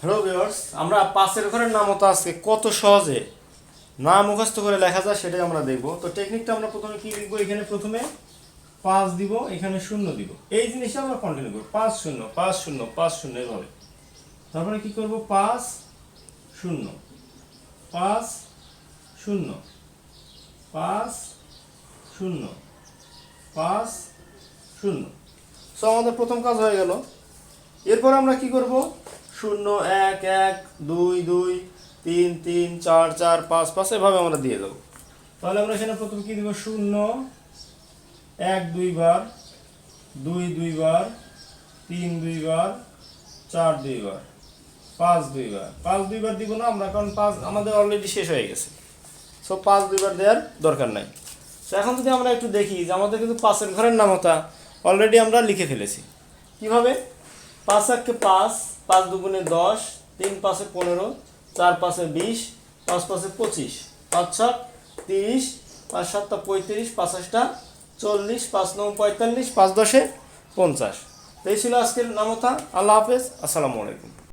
Hello viewers আমরা পাশের ঘরের নামতা আজকে কত সহজে না মুখস্থ করে লেখা যায় সেটাই আমরা দেখব। তো টেকনিকটা আমরা প্রথমে কি লিখব? এখানে প্রথমে পাঁচ দিব, এখানে শূন্য দিব। এই জিনিসটা আমরা কন্টিনিউ করব। পাঁচ শূন্য পাঁচ শূন্য পাঁচ শূন্য এভাবে। তারপরে কি করব? পাঁচ শূন্য পাঁচ শূন্য পাঁচ শূন্য পাঁচ শূন্য। সো আমাদের প্রথম কাজ হয়ে গেল। এরপর আমরা কি করব? শূন্য এক এক, দুই দুই, তিন তিন, চার চার, পাঁচ পাঁচ, এভাবে আমরা দিয়ে দেবো। তাহলে আমরা এখানে প্রথমে কী দেবো? শূন্য, এক দুইবার দুই দুইবার তিন দুইবার চার দুইবার পাঁচ দুইবার পাঁচ দুইবার দিব না আমরা, কারণ পাঁচ আমাদের অলরেডি শেষ হয়ে গেছে। সো পাঁচ দুইবার দেওয়ার দরকার নাই। তো এখন যদি আমরা একটু দেখি যে আমাদের কিন্তু পাঁচের ঘরের নামতা অলরেডি আমরা লিখে ফেলেছি। কীভাবে? পাঁচ এককে পাঁচ পাঁচ দুগুণে দশ, তিন পাঁচে পনেরো, চার পাঁচে বিশ, পাঁচ পাঁচে পঁচিশ, পাঁচ ছক তিরিশ, পাঁচ সাতটা পঁয়ত্রিশ, পাঁচ আটটা চল্লিশ, পাঁচ নয় পঁয়তাল্লিশ, পাঁচ দশে পঞ্চাশ। এই ছিল আজকের নামতা। আল্লাহ হাফেজ। আসসালামু আলাইকুম।